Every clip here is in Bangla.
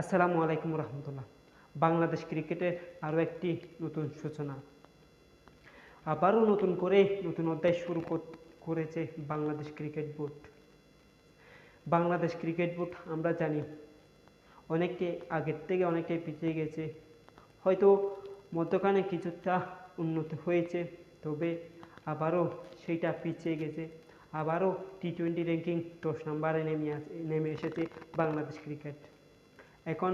আসসালামু আলাইকুম রহমতুল্লাহ। বাংলাদেশ ক্রিকেটের আরও একটি নতুন সূচনা। আবারও নতুন করে নতুন অধ্যায় শুরু করেছে Bangladesh cricket board. Bangladesh cricket board, আমরা জানি অনেকটাই আগের থেকে অনেকটাই পিছিয়ে গেছে। হয়তো মধ্যখানে কিছুটা উন্নত হয়েছে, তবে আবারও সেইটা পিছিয়ে গেছে। আবারও টি টোয়েন্টি র্যাঙ্কিং দশ নম্বরে নেমে নেমে এসেছে বাংলাদেশ ক্রিকেট। এখন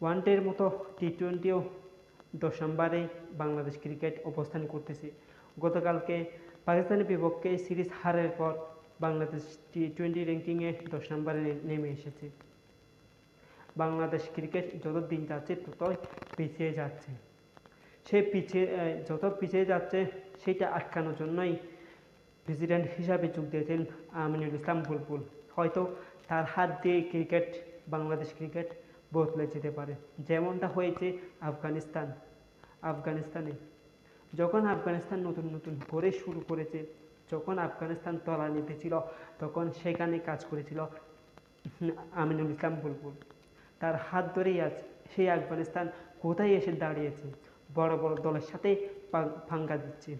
ওয়ানডের মতো টি টোয়েন্টিও দশ নম্বরে বাংলাদেশ ক্রিকেট অবস্থান করতেছে। গতকালকে পাকিস্তানের বিপক্ষে সিরিজ হারের পর বাংলাদেশ টি টোয়েন্টি র্যাঙ্কিংয়ে দশ নম্বরে নেমে এসেছে। বাংলাদেশ ক্রিকেট যত দিন যাচ্ছে, ততই পিছিয়ে যাচ্ছে। সে পিছিয়ে যত পিছিয়ে যাচ্ছে, সেটা আটকানোর জন্যই প্রেসিডেন্ট হিসাবে যোগ দিয়েছেন আমিনুল ইসলাম বুলবুল। হয়তো তার হাত দিয়ে ক্রিকেট বাংলাদেশ ক্রিকেট বদলে যেতে পারে। যেমনটা হয়েছে আফগানিস্তান। আফগানিস্তানে যখন আফগানিস্তান নতুন নতুন করে শুরু করেছে, যখন আফগানিস্তান তলা নিতে ছিল তখন সেখানে কাজ করেছিল আমিনুল ইসলাম বুলবুল। তার হাত ধরেই আজ সেই আফগানিস্তান কোথায় এসে দাঁড়িয়েছে, বড় বড় দলের সাথে পাঙ্গা দিচ্ছে।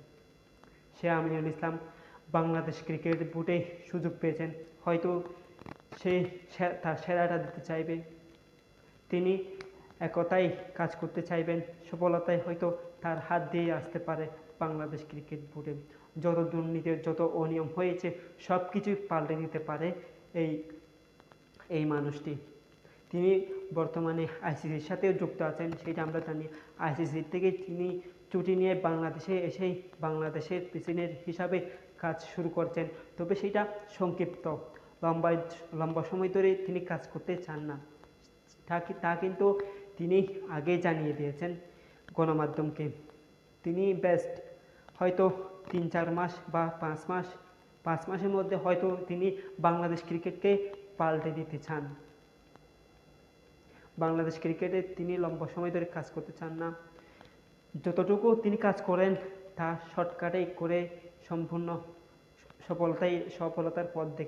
সে আমিনুল ইসলাম বাংলাদেশ ক্রিকেট বোর্ডে সুযোগ পেয়েছেন। হয়তো সে তার সেরাটা দিতে চাইবে। তিনি একতাই কাজ করতে চাইবেন। সফলতায় হয়তো তার হাত দিয়ে আসতে পারে বাংলাদেশ ক্রিকেট বোর্ডে। যত দুর্নীতি, যত অনিয়ম হয়েছে সব কিছুই পাল্টে দিতে পারে এই এই মানুষটি। তিনি বর্তমানে আইসিসির সাথেও যুক্ত আছেন, সেটা আমরা জানি। আইসিসি থেকে তিনি ছুটি নিয়ে বাংলাদেশে এসেই বাংলাদেশের প্রেসিডেন্ট হিসাবে কাজ শুরু করছেন। তবে সেটা সংক্ষিপ্ত। লম্বা লম্বা সময় ধরে তিনি কাজ করতে চান না। তা কিন্তু তিনি আগে জানিয়ে দিয়েছেন গণমাধ্যমকে। তিনি বেস্ট হয়তো তিন চার মাস বা পাঁচ মাস পাঁচ মাসের মধ্যে হয়তো তিনি বাংলাদেশ ক্রিকেটকে পাল্টে দিতে চান। বাংলাদেশ ক্রিকেটে তিনি লম্বা সময় ধরে কাজ করতে চান না। যতটুকু তিনি কাজ করেন, তা শর্টকাটে করে সম্পূর্ণ সফলতাই সফলতার পথ দেখা